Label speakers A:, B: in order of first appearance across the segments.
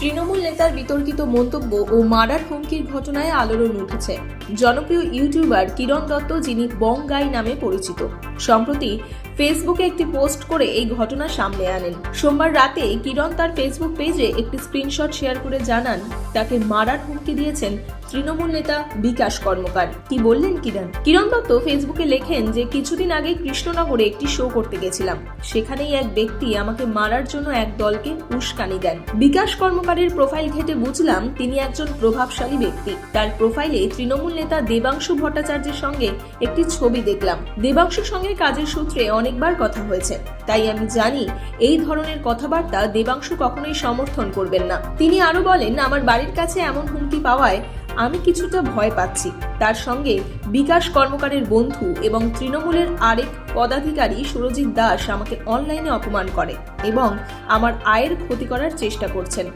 A: তৃণমূল নেতার বিতর্কিত মন্তব্য ও মারার হুমকির ঘটনায় আলোড়ন উঠেছে। জনপ্রিয় ইউটিউবার কিরণ দত্ত, যিনি বং গাই নামে পরিচিত। সম্প্রতি ফেসবুকে একটি পোস্ট করে এই ঘটনা সামনে আনেন। সোমবার রাতে কিরণ তার ফেসবুক পেজে একটি স্ক্রিনশট শেয়ার করে জানান, তাকে মারার হুমকি দিয়েছেন তৃণমূল নেতা বিকাশ কর্মকার। কি বললেন কিরণ? কিরণ দত্ত ফেসবুকে লেখেন যে, কিছুদিন আগে কৃষ্ণনগরে একটি শো করতে গেছিলাম। সেখানেই এক ব্যক্তি আমাকে মারার জন্য এক দলকে উস্কানি দেন। বিকাশ কর্মকারের প্রোফাইল ঘেটে বুঝলাম তিনি একজন প্রভাবশালী ব্যক্তি। তার প্রোফাইলে তৃণমূল নেতা দেবাংশু ভট্টাচার্যের সঙ্গে একটি ছবি দেখলাম। দেবাংশুর সঙ্গে কাজের সূত্রে অনেকবার কথা হয়েছে। তাই আমি জানি এই ধরনের কথাবার্তা দেবাংশু কখনোই সমর্থন করবেন না। তিনি আরও বলেন, আমার বাড়ির কাছে এমন হুমকি পাওয়ায় আমি কিছুটা ভয় পাচ্ছি। তার সঙ্গে বিকাশ কর্মকারের বন্ধু এবং তৃণমূলের আরেক পদাধিকারী সুরজিৎ দাস আমাকে অনলাইনে অপমান করে এবং আমার আয়ের ক্ষতি করার চেষ্টা করছেন।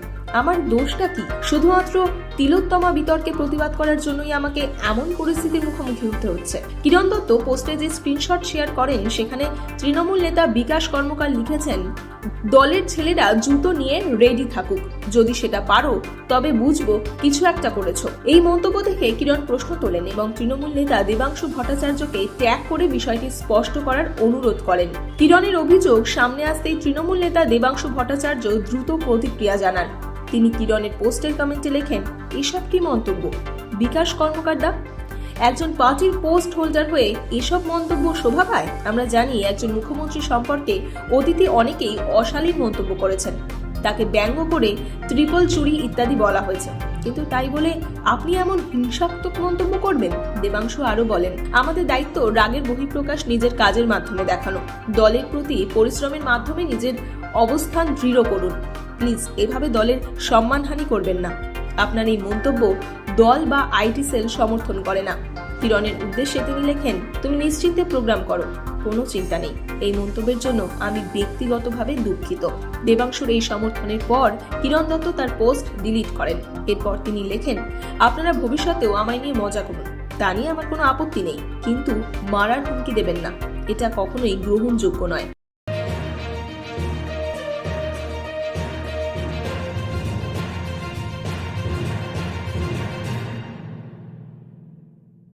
A: আমার দোষটা কি? শুধুমাত্র তিলোত্তমা বিতর্কে প্রতিবাদ করার জন্যই আমাকে এমন পরিস্থিতির মুখোমুখি হতে হচ্ছে। কিরণ দত্ত পোস্টে যে স্ক্রিনশট শেয়ার করেন, সেখানে তৃণমূল নেতা বিকাশ কর্মকার লিখেছেন, দলের ছেলেরা জুতো নিয়ে রেডি থাকুক। যদি সেটা পারো, তবে বুঝব কিছু একটা করেছ। এই মন্তব্য দেখে কিরণ প্রশ্ন তোলেন এবং তৃণমূল নেতা দেবাংশু ভট্টাচার্যকে ত্যাগ করে বিষয়টি স্পষ্ট করার অনুরোধ করেন। কিরণের অভিযোগ, সামনে আসতেই তৃণমূল নেতা দেবাংশু ভট্টাচার্য দ্রুত প্রতিক্রিয়া জানান। তিনি কিরণের পোস্টের কমেন্টে লেখেন, এসব কি মন্তব্য? বিকাশ কর্মকারদা একজন পার্টির পোস্ট হোল্ডার হয়ে এসব মন্তব্য শোভা পায়? আমরা জানি একজন মুখ্যমন্ত্রী সম্পর্কে অতীতে অনেকেই অশালীন মন্তব্য করেছেন। তাকে ব্যঙ্গ করে ত্রিপল চুরি ইত্যাদি বলা হয়েছে। কিন্তু তাই বলে আপনি এমন হিংসাত্মক মন্তব্য করবেন? দেবাংশু আরও বলেন, আমাদের দায়িত্ব রাগের বহিঃপ্রকাশ নিজের কাজের মাধ্যমে দেখানো। দলের প্রতি পরিশ্রমের মাধ্যমে নিজের অবস্থান দৃঢ় করুন। প্লিজ এভাবে দলের সম্মানহানি করবেন না। আপনার এই মন্তব্য দল বা আইটি সেল সমর্থন করে না। কিরণের উদ্দেশ্যে তিনি লেখেন, তুমি নিশ্চিন্তে প্রোগ্রাম করো, কোনো চিন্তা নেই। এই মন্তব্যের জন্য আমি ব্যক্তিগতভাবে দুঃখিত। দেবাংশুর এই সমর্থনের পর কিরণ দত্ত তার পোস্ট ডিলিট করেন। এরপর তিনি লেখেন, আপনারা ভবিষ্যতেও আমায় নিয়ে মজা করুন। তা নিয়ে আমার কোনো আপত্তি নেই। কিন্তু মারার হুমকি দেবেন না। এটা কখনোই গ্রহণযোগ্য নয়।